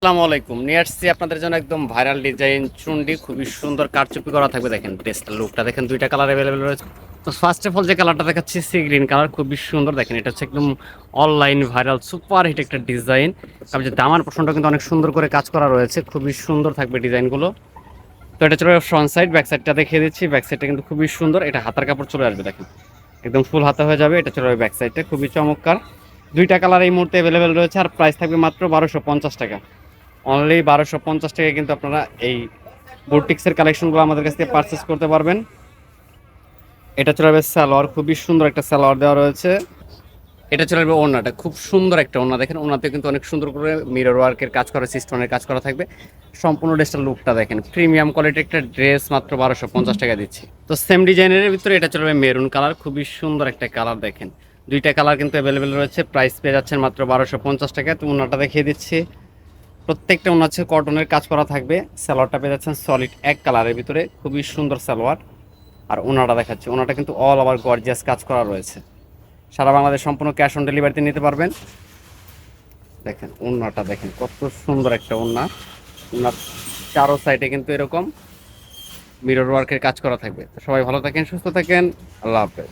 আসসালামু আলাইকুম। নিয়ে আসছি আপনাদের জন্য একদম ভাইরাল ডিজাইন চুন্ডি খুবই সুন্দর কারচুপি করা থাকবে। দেখেন ড্রেসটা লুকটা দেখেন দুইটা কালার অ্যাভেলেবেল রয়েছে। তো ফার্স্ট অফ অল যে কালারটা দেখাচ্ছি সি গ্রিন কালার খুবই সুন্দর। দেখেন এটা হচ্ছে একদম অনলাইন ভাইরাল সুপার হিট একটা ডিজাইন তারপর যে দামার পোর্শনটা কিন্তু অনেক সুন্দর করে কাজ করা রয়েছে। খুবই সুন্দর থাকবে ডিজাইনগুলো তো এটা চলে ফ্রন্ট সাইড ব্যাক সাইডটা দেখিয়ে দিচ্ছি। ব্যাক সাইডটা কিন্তু খুবই সুন্দর। এটা হাতার কাপড় চলে আসবে, দেখেন। একদম ফুল হাতা হয়ে যাবে। এটা চলে ব্যাক সাইডটা খুবই চমৎকার। দুইটা কালার এই মুহূর্তে অ্যাভেলেবেল রয়েছে। আর প্রাইস থাকবে মাত্র বারোশো পঞ্চাশ টাকা। অনলি বারোশো পঞ্চাশ টাকায় কিন্তু আপনারা এই বুটিক্সের কালেকশনগুলো আমাদের কাছ থেকে পারচেস করতে পারবেন। এটা চলে যাবে সালোয়ার, খুবই সুন্দর একটা সালোয়ার দেওয়া রয়েছে। এটা চলে যাবে ওড়নাটা, খুব সুন্দর একটা ওড়না। দেখেন ওনাতে কিন্তু অনেক সুন্দর করে মিরর ওয়ার্কের কাজ করা সিস্টেমের কাজ করা থাকবে। সম্পূর্ণ ড্রেসটার লুকটা দেখেন প্রিমিয়াম কোয়ালিটির একটা ড্রেস মাত্র বারোশো পঞ্চাশ টাকা দিচ্ছি। তো সেম ডিজাইনের ভিতরে এটা চলে যাবে মেরুন কালার খুবই সুন্দর একটা কালার দেখেন। দুইটা কালার কিন্তু অ্যাভেলেবেল রয়েছে প্রাইস পেয়ে যাচ্ছেন মাত্র বারোশো পঞ্চাশ টাকা তো ওড়নাটা দেখিয়ে দিচ্ছি। প্রত্যেকটা ওনার হচ্ছে কটনের কাজ করা থাকবে। সালোয়ারটা পেয়ে যাচ্ছেন সলিড এক কালারের ভিতরে। খুবই সুন্দর সালোয়ার। আর ওনাটা দেখাচ্ছে, ওনাটা কিন্তু অল ওভার গর্জিয়াস কাজ করা রয়েছে। সারা বাংলাদেশ সম্পূর্ণ ক্যাশ অন ডেলিভারিতে নিতে পারবেন। দেখেন, ওনাটা দেখেন, কত সুন্দর একটা ওনা। ওনার চারো সাইডে কিন্তু এরকম মিরর ওয়ার্কের কাজ করা থাকবে। সবাই ভালো থাকেন, সুস্থ থাকেন। আল্লাহ হাফেজ।